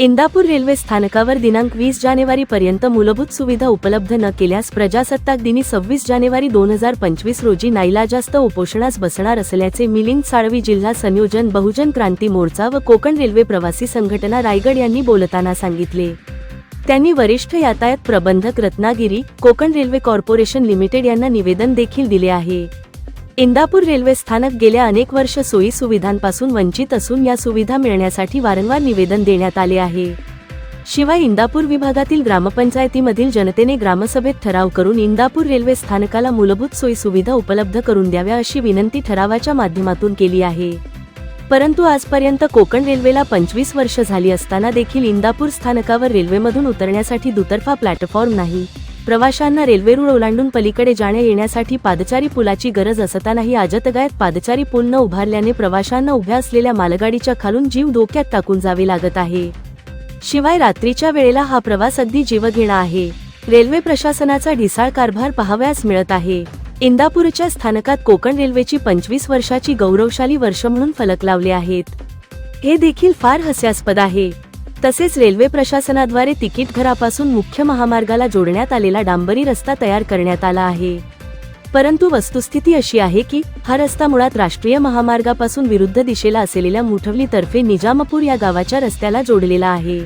Indapur railway स्थानकावर दिनांक वीस जानेवारी पर्यंत मूलभूत सुविधा उपलब्ध न केल्यास प्रजासत्ताक दिनी सव्वीस जानेवारी दोन हजार पंचवीस रोजी नाईलाजास्त उपोषणास बसणार असल्याचे मिलिंद साळवी जिल्हा संयोजन बहुजन क्रांती मोर्चा व कोकण रेल्वे प्रवासी संघटना रायगड यांनी बोलताना सांगितले. त्यांनी वरिष्ठ यातायात प्रबंधक Ratnagiri Konkan railway corporation limited यांना निवेदन देखील दिले आहे. इंदापूर रेल्वे स्थानक गेल्या अनेक वर्ष सोयी सुविधांपासून वंचित असून या सुविधा मिळण्यासाठी वारंवार निवेदन देण्यात आले आहे. शिवाय इंदापूर विभागातील ग्रामपंचायतीमधील जनतेने ग्रामसभेत ठराव करून इंदापूर रेल्वे स्थानकाला मूलभूत सोयी सुविधा उपलब्ध करून द्याव्या अशी विनंती ठरावाच्या माध्यमातून केली आहे. परंतु आजपर्यंत कोकण रेल्वेला पंचवीस वर्ष झाली असताना देखील इंदापूर स्थानकावर रेल्वेमधून उतरण्यासाठी दुतर्फा प्लॅटफॉर्म नाही. प्रवाशांना रेल्वे रूळ ओलांडून पलीकडे जाण्या येण्यासाठी पादचारी पुलाची गरज असतानाही आजतगायत पादचारी पूल न उभारल्याने प्रवाशांना उभ्या असलेल्या मालगाडीच्या खालून जीव धोक्यात टाकून जावे लागत आहे. शिवाय रात्रीच्या वेळेला हा प्रवास अगदी जीवघेणा आहे. रेल्वे प्रशासनाचा ढिसाळ कारभार पाहावयास मिळत आहे. इंदापूरच्या स्थानकात कोकण रेल्वेची पंचवीस वर्षाची गौरवशाली वर्ष म्हणून फलक लावले आहेत. हे देखील फार हास्यास्पद आहे. तसेच रेल्वे प्रशासनाद्वारे तिकीट घरापासून मुख्य महामार्गाला जोडण्यात आलेला डांबरी रस्ता तयार करण्यात आला आहे. परंतु वस्तुस्थिती अशी आहे की हा रस्ता मुळात राष्ट्रीय महामार्गापासून विरुद्ध दिशेला असलेल्या मुठवली तर्फे निजामपूर या गावाच्या रस्त्याला जोडलेला आहे.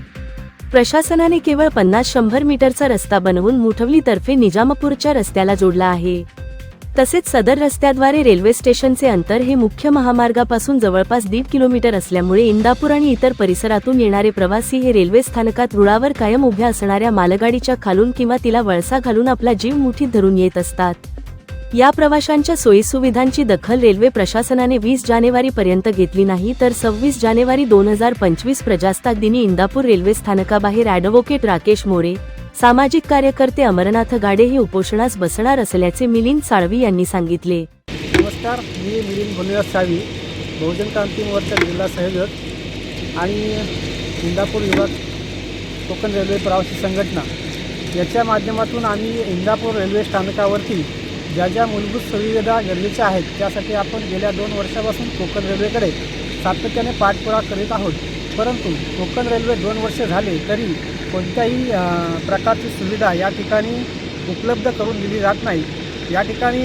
प्रशासनाने केवळ पन्नास शंभर मीटरचा रस्ता बनवून मुठवली तर्फे निजामपूरच्या रस्त्याला जोडला आहे. तसेच सदर रस्त्याद्वारे रेल्वे स्टेशनचे अंतर हे मुख्य महामार्गापासून जवळपास दीड किलोमीटर असल्यामुळे इंदापूर आणि इतर परिसरातून येणारे प्रवासी हे रेल्वे स्थानकात रुळावर कायम उभ्या असणाऱ्या मालगाडीच्या खालून किंवा तिला वळसा घालून आपला जीव मुठीत धरून येत असतात. या प्रवाशांच्या सोयीसुविधांची दखल रेल्वे प्रशासनाने वीस जानेवारी पर्यंत घेतली नाही तर सव्वीस जानेवारी दोन हजार पंचवीस प्रजासत्ताक दिनी इंदापूर रेल्वे स्थानकाबाहेर ॲडव्होकेट राकेश मोरे सामाजिक कार्यकर्ते अमरनाथ गाडे हे उपोषणास बसणार असल्याचे मिलिंद साळवी यांनी सांगितले. नमस्कार मी मिलिंद भोलेराज सावी बहुजन क्रांती मोर्चा जिल्हा संयोजक आणि इंदापूर विभाग कोकण रेल्वे प्रवासी संघटना. याच्या माध्यमातून आम्ही इंदापूर रेल्वे स्थानकावरती ज्या ज्या मूलभूत सुविधा गरजेच्या आहेत त्यासाठी आपण गेल्या दोन वर्षापासून कोकण रेल्वेकडे सातत्याने पाठपुरावा करीत आहोत. परंतु कोकण रेल्वे दोन वर्ष झाले तरी कोणत्याही प्रकारची सुविधा या ठिकाणी उपलब्ध करून दिली जात नाही. या ठिकाणी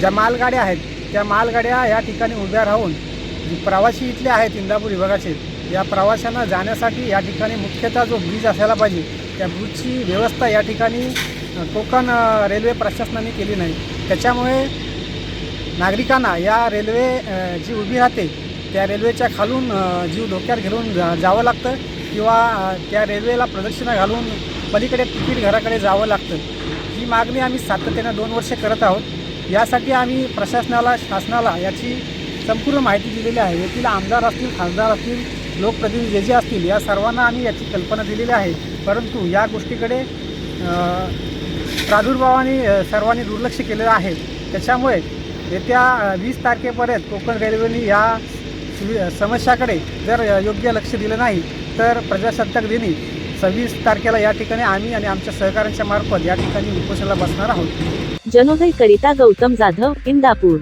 ज्या मालगाड्या आहेत त्या मालगाड्या या ठिकाणी उभ्या राहून प्रवासी इथले आहेत इंदापूर विभागाचे या प्रवाशांना जाण्यासाठी या ठिकाणी मुख्यतः जो ब्रिज असायला पाहिजे त्या ब्रिजची व्यवस्था या ठिकाणी कोकण रेल्वे प्रशासनाने केली नाही. त्याच्यामुळे नागरिकांना या रेल्वे जी उभी राहते त्या रेल्वेच्या खालून जीव धोक्यात घेऊन जा जावं लागतं किंवा त्या रेल्वेला प्रदक्षिणा घालून पलीकडे तिकीट घराकडे जावं लागतं. ही मागणी आम्ही सातत्यानं दोन वर्ष करत आहोत. यासाठी आम्ही प्रशासनाला शासनाला याची संपूर्ण माहिती दिलेली आहे. येथील आमदार असतील खासदार असतील लोकप्रतिनिधी जे जे असतील या सर्वांना आम्ही याची कल्पना दिलेली आहे. परंतु या गोष्टीकडे प्रादुर्भावाने सर्वांनी दुर्लक्ष केलेलं आहे. त्याच्यामुळे येत्या वीस तारखेपर्यंत कोकण रेल्वेने या समस्याकडे जर योग्य लक्ष दिलं नाही तर प्रजासत्ताक दिनी सव्वीस तारखेला या ठिकाणी आम्ही आणि आमच्या सहकाऱ्यांच्या मार्फत या ठिकाणी उपोषणाला बसणार आहोत. जनोदय करिता गौतम जाधव इंदापूर.